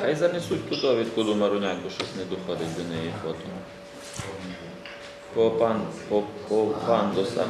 хай занесуть ту довідку до Маруняк, бо щось не доходить до неї фото. По пан, по, по пандусах.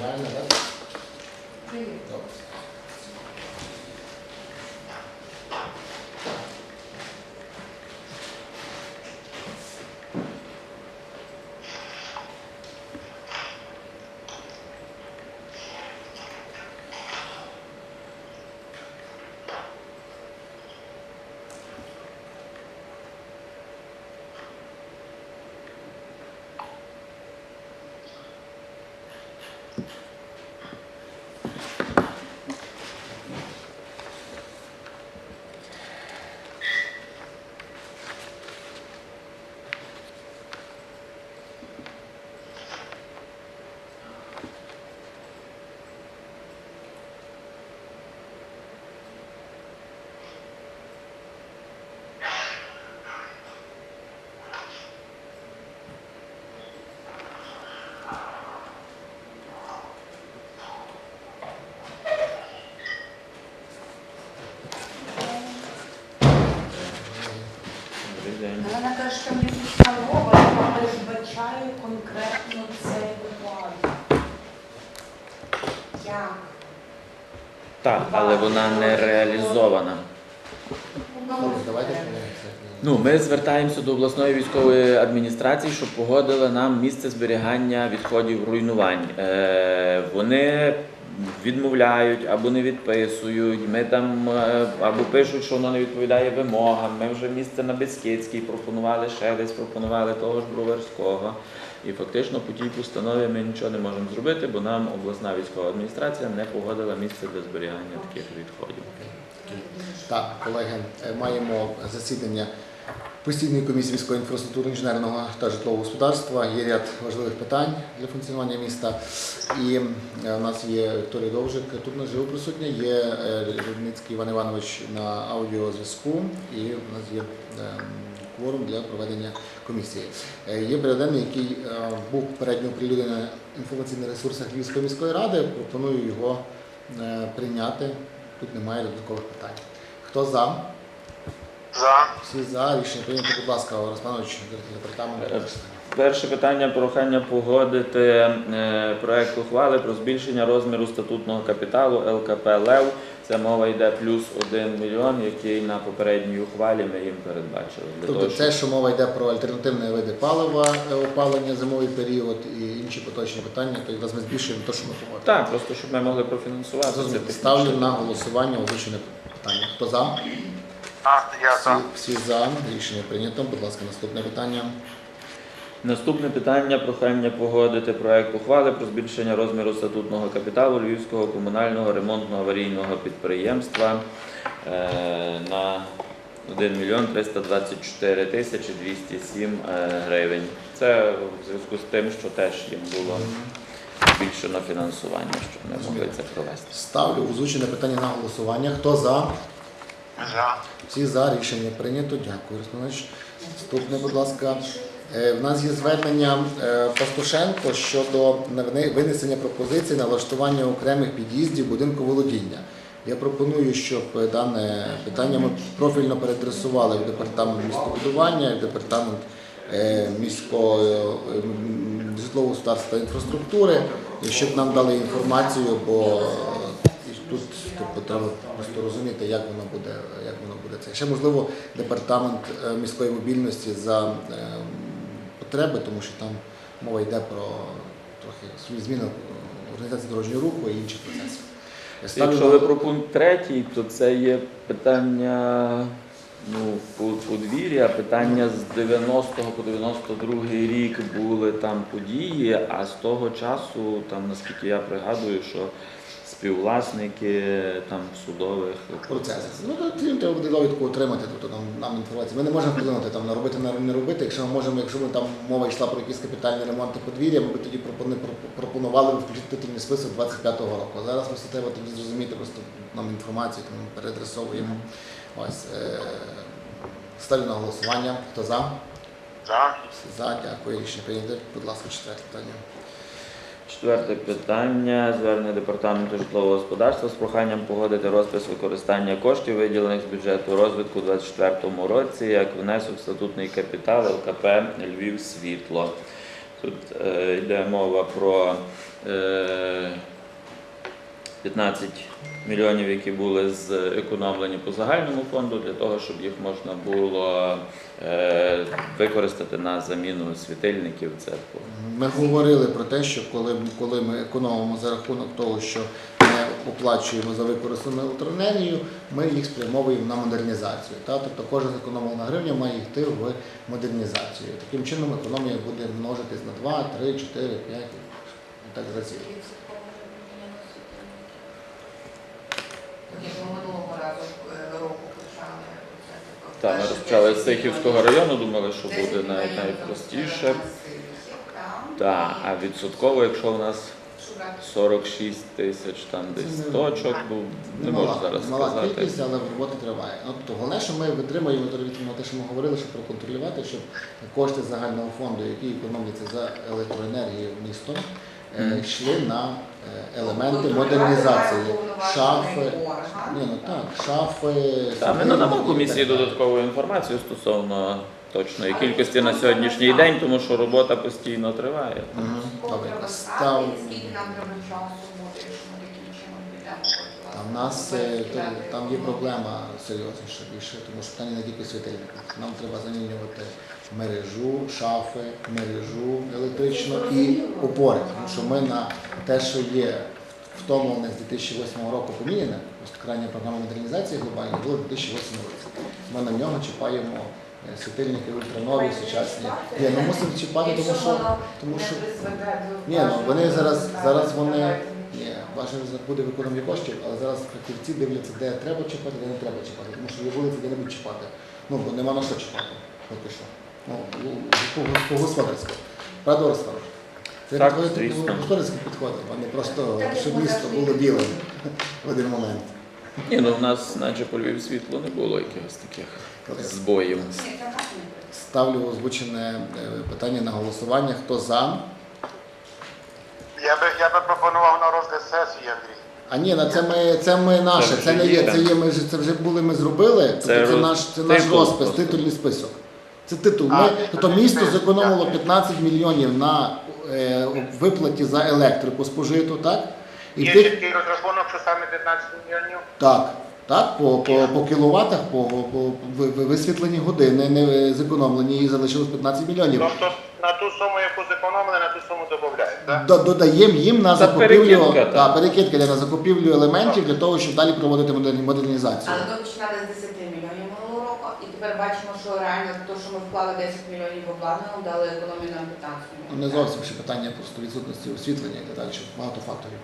Мгм. Реально, так? Добре. Добрий Так, але вона не реалізована. Ну, ми звертаємося до обласної військової адміністрації, щоб погодили нам місце зберігання відходів руйнувань. Е, вони відмовляють або не відписують. Ми там е, або пишуть, що воно не відповідає вимогам. Ми вже місце на Бескидській пропонували ще десь, пропонували того ж Броварського. І фактично по тій постанові ми нічого не можемо зробити, бо нам обласна військова адміністрація не погодила місце для зберігання таких відходів. Так, колеги, е, маємо засідання постійної комісії військової інфраструктури інженерного та житлового господарства. Є ряд важливих питань для функціонування міста. І е, у нас є Вікторія Довжик, тут наживо присутня, є е, Рудницький Іван Іванович на аудіозв'язку, і у нас є ем, кворум для проведення комісії. Е, Є денний, який е, був попередньо оприлюднений на інформаційних ресурсах Львівської міської ради. Пропоную його е, прийняти. Тут немає додаткових питань. Хто за? За. Всі за. Рішення прийнято. Будь ласка, Русланович, департамент. Е, Перше питання прохання погодити е, проект ухвали про збільшення розміру статутного капіталу ЛКП ЛЕВ. Це мова йде плюс 1 мільйон, який на попередній ухвалі ми їм передбачили. Тобто того, це, що мова йде про альтернативні види палива, е, опалення зимовий період і інші поточні питання, то якраз ми збільшуємо те, що ми погодили. Так, просто щоб ми могли профінансувати. це технічно. Ставлю на голосування озвучене питання. Хто за? Я Всі, за. всі за. Рішення прийнято. Будь ласка, наступне питання. Наступне питання прохання погодити проект ухвали про збільшення розміру статутного капіталу Львівського комунального ремонтно-аварійного підприємства е, на 1 мільйон 324 тисячі 207 е, гривень. Це в зв'язку з тим, що теж їм було збільшено фінансування, щоб ми могли це провести. Ставлю озвучене питання на голосування. Хто за? За. Всі за рішення прийнято. Дякую, Русланович. Наступне, будь ласка. Е, В нас є звернення е, Пастушенко щодо винесення пропозицій на влаштування окремих під'їздів будинку володіння. Я пропоную, щоб дане питання ми профільно передресували в департамент містобудування, в департамент е, міського житлового господарства та інфраструктури, щоб нам дали інформацію, бо тут тобто, треба просто розуміти, як воно буде, як воно буде це. Ще можливо департамент е, міської мобільності за е, потреби, тому що там мова йде про трохи свої зміни організації дорожнього руху і інших процесів. Я ставлю Якщо ви про пункт третій, то це є питання ну, подвір'я, питання з 90 по 92 рік були там події, а з того часу, там наскільки я пригадую, що співвласники там судових процесах. Ну, їм треба буде довідку отримати, тобто нам, нам інформацію. Ми не можемо вплинути там на робити, на не робити. Якщо ми можемо, якщо ми там мова йшла про якісь капітальні ремонти подвір'я, ми б тоді пропонували б включити титульний список 25-го року. А зараз просто треба тоді зрозуміти просто нам інформацію, тому ми переадресовуємо. Ось е, ставлю на голосування. Хто за? За. За, дякую. Рішення прийнято. Будь ласка, четверте питання. Четверте питання. Звернення департаменту житлового господарства з проханням погодити розпис використання коштів, виділених з бюджету розвитку у 2024 році, як внесок статутний капітал ЛКП Львів Світло. Тут е, йде мова про е, 15 мільйонів, які були зекономлені по загальному фонду, для того, щоб їх можна було е, використати на заміну світильників. Це Ми говорили про те, що коли, коли ми економимо за рахунок того, що не оплачуємо за використану електроенергію, ми їх спрямовуємо на модернізацію. Та? Тобто кожна зекономлена гривня має йти в модернізацію. Таким чином економія буде множитись на 2, 3, 4, 5 і так разів. Минулого разу е, року почали. Так, ми розпочали з Сихівського району, думали, що буде навіть найпростіше. Так, а відсотково, якщо у нас Шукати 46 тисяч там десь точок, ну не можу зараз мала сказати. кількість, але робота триває. Ну, тобто, головне, що ми витримуємо то відповідно те, що ми говорили, щоб проконтролювати, щоб кошти загального фонду, які економляться за електроенергію містом. Йшли на е, елементи модернізації. Шафи, ні, ну так, шафи. Та ми надамо комісії додаткову інформацію стосовно точної кількості на сьогоднішній день, тому що робота постійно триває. Добре, став. скільки нам треба часу буде, якщо ми таким чином підемо. А в нас е, там є проблема серйозніша більше, тому що питання не тільки світильники. Нам треба замінювати мережу, шафи, мережу електричну і опори. Тому що ми на те, що є втомлене з 2008 року поміняне, просто крайня програма модернізації глобальної була в 2008 році. Ми на нього чіпаємо е, світильники ультранові, сучасні. Ні, ну мусимо чіпати, тому що тому що ні, ну вони зараз зараз вони бажано буде в економії коштів, але зараз фахівці дивляться, де треба чіпати, де не треба чіпати, тому що є вулиці, де не будуть чіпати. Ну бо нема на що чіпати. Поки що. Ну, по, по господарську. Правда, Руслан? Це Так, твоє звісно. господарське підходи, а не просто щоб місто було білим в один момент. Ні, ну в нас, наче по Львів світло не було якихось таких збоїв. Ставлю озвучене е, питання на голосування. Хто за? Я би, я би пропонував на розгляд сесії, Андрій. А ні, на це ми це ми наше. Це не є. Це є. Ми ж- це вже були. Ми зробили. Тобто Це це, роз- наш це наш титул розпис, просто. титульний список. Це титул. А, Ми титульний тобто місто список, зекономило дякую. 15 мільйонів на е, виплаті за електрику спожиту, так? І Є тих чіткий розрахунок, що саме 15 мільйонів. так. Так, по, по, по кіловатах, по, по ви- ви- висвітлені години не зекономлені і залишилось 15 мільйонів. Тобто на ту суму, яку зекономили, на ту суму додають, так? До- Додаємо їм на закупівлю перекидка, та, так. перекидка на закупівлю елементів для того, щоб далі проводити модерні- модернізацію. Але ми починали з 10 мільйонів минулого року, і тепер бачимо, що реально те, що ми вклали 10 мільйонів в обладнання, дали економію нам 15 Ну, мільйонів. Не зовсім ще питання просто відсутності освітлення і так далі, багато факторів.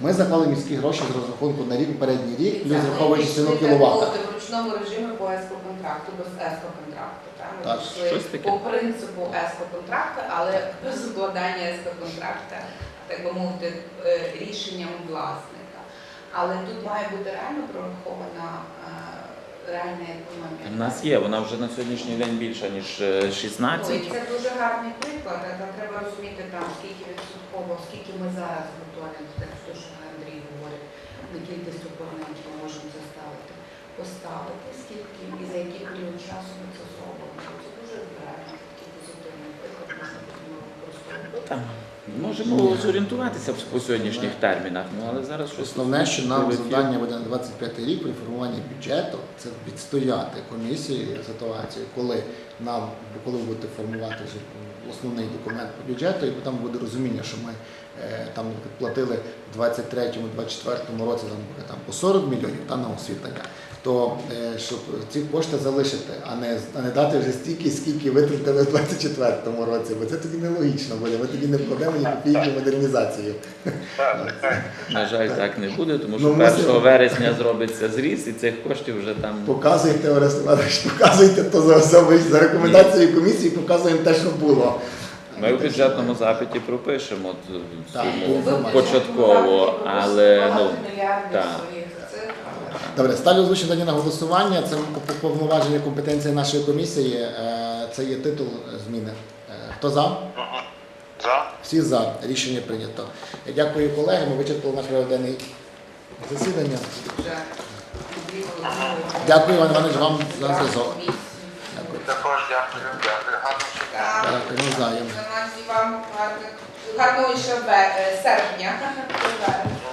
Ми заклали міські гроші з розрахунку на рік, передній рік, плюс Дивіться, враховуючи ціну кіловата. В ручному режимі по ЕСКО-контракту, без ЕСКО-контракту. так? Ми Так, пішли щось таке. по принципу ЕСКО-контракту, але без укладання ЕСКО-контракту, так би мовити, е, рішенням власника. Але тут має бути реально прорахована е, реальна економія. У нас є, вона вже на сьогоднішній день більша, ніж е, Ну, і 16. це дуже гарний приклад, а там треба розуміти там, скільки відсотково, скільки ми зараз готові, так що що Андрій говорить, на кількість опонентів ми можемо це ставити, поставити, скільки і за який період часу ми це зробимо. Це дуже реально такий позитивний приклад, можна потім використовувати. Можемо зорієнтуватися по сьогоднішніх термінах, ну але зараз щось Основне, що нам завдання буде на 25 рік при формуванні бюджету, це відстояти комісії ситуацію, коли нам, коли будете формувати основний документ по бюджету, і там буде розуміння, що ми там платили в 23-му, 24-му році там, там по 40 мільйонів та на освітлення, то е, щоб ці кошти залишити, а не, а не дати вже стільки, скільки витратили в 24-му році, бо це тоді нелогічно буде. Ми тоді не вкладемо ні копійки модернізацію. На жаль, так не буде, тому Ну, що мусимо. 1 вересня зробиться зріз, і цих коштів вже там Показуйте, Орест Іванович, показуйте то за, за, за рекомендацією комісії, показуємо те, що було. Ми в бюджетному запиті пропишемо цю Так, суму інформацію. початково, але ну так. Добре, ставлю озвучення на голосування. Це повноваження компетенції нашої комісії. Е, Це є титул зміни. Е, Хто за? Мгм. За? Всі за. Рішення прийнято. Дякую колеги. Ми вичерпали наш порядок денний засідання. Дякую, Іван Іванович, вам за зв'язок. Також дякую, дякую. Гарно, Так. Дякую, навзаєм. Гарного ще серпня.